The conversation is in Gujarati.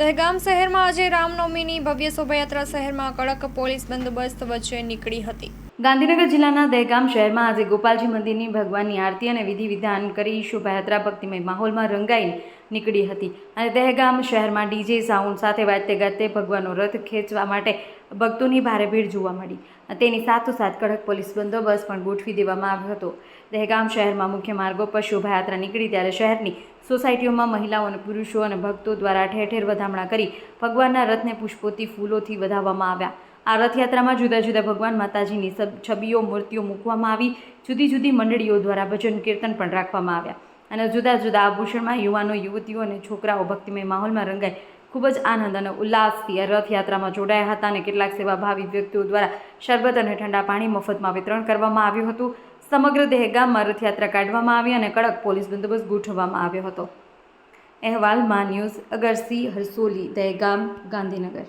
દહેગામ શહેરમાં આજે રામનવમીની ભવ્ય શોભાયાત્રા શહેરમાં કડક પોલીસ બંદોબસ્ત વચ્ચે નીકળી હતી. ગાંધીનગર જિલ્લાના દહેગામ શહેરમાં આજે ગોપાલજી મંદિરની ભગવાનની આરતી અને વિધિ વિધાન કરી શોભાયાત્રા ભક્તિમય માહોલમાં રંગાઈ નીકળી હતી. અને દહેગામ શહેરમાં ડીજે, સાઉન્ડ સાથે વાજતે ગાજતે ભગવાનનો રથ ખેંચવા માટે ભક્તોની ભારે ભીડ જોવા મળી તેની સાથોસાથ કડક પોલીસ બંદોબસ્ત પણ ગોઠવી દેવામાં આવ્યો હતો. દહેગામ શહેરમાં મુખ્ય માર્ગો પર શોભાયાત્રા નીકળી ત્યારે શહેરની સોસાયટીઓમાં મહિલાઓ અને પુરુષો અને ભક્તો દ્વારા ઠેર ઠેર વધામણા કરી ભગવાનના રથને પુષ્પોથી ફૂલોથી વધાવવામાં આવ્યા. આ રથયાત્રામાં જુદા જુદા ભગવાન માતાજીની સબ છબીઓ, મૂર્તિઓ મૂકવામાં આવી, જુદી જુદી મંડળીઓ દ્વારા ભજન કીર્તન પણ રાખવામાં આવ્યા. અને જુદા જુદા આભૂષણમાં યુવાનો, યુવતીઓ અને છોકરાઓ ભક્તિમય માહોલમાં રંગાઈ ખૂબ જ આનંદ અને ઉલ્લાસથી આ રથયાત્રામાં જોડાયા હતા અને કેટલાક સેવાભાવી વ્યક્તિઓ દ્વારા શરબત અને ઠંડા પાણી મફતમાં વિતરણ કરવામાં આવ્યું હતું. સમગ્ર દહેગામમાં રથયાત્રા કાઢવામાં આવી અને કડક પોલીસ બંદોબસ્ત ગોઠવવામાં આવ્યો હતો. અહેવાલમાં ન્યૂઝ અગરસિંહ હરસોલી, દહેગામ, ગાંધીનગર.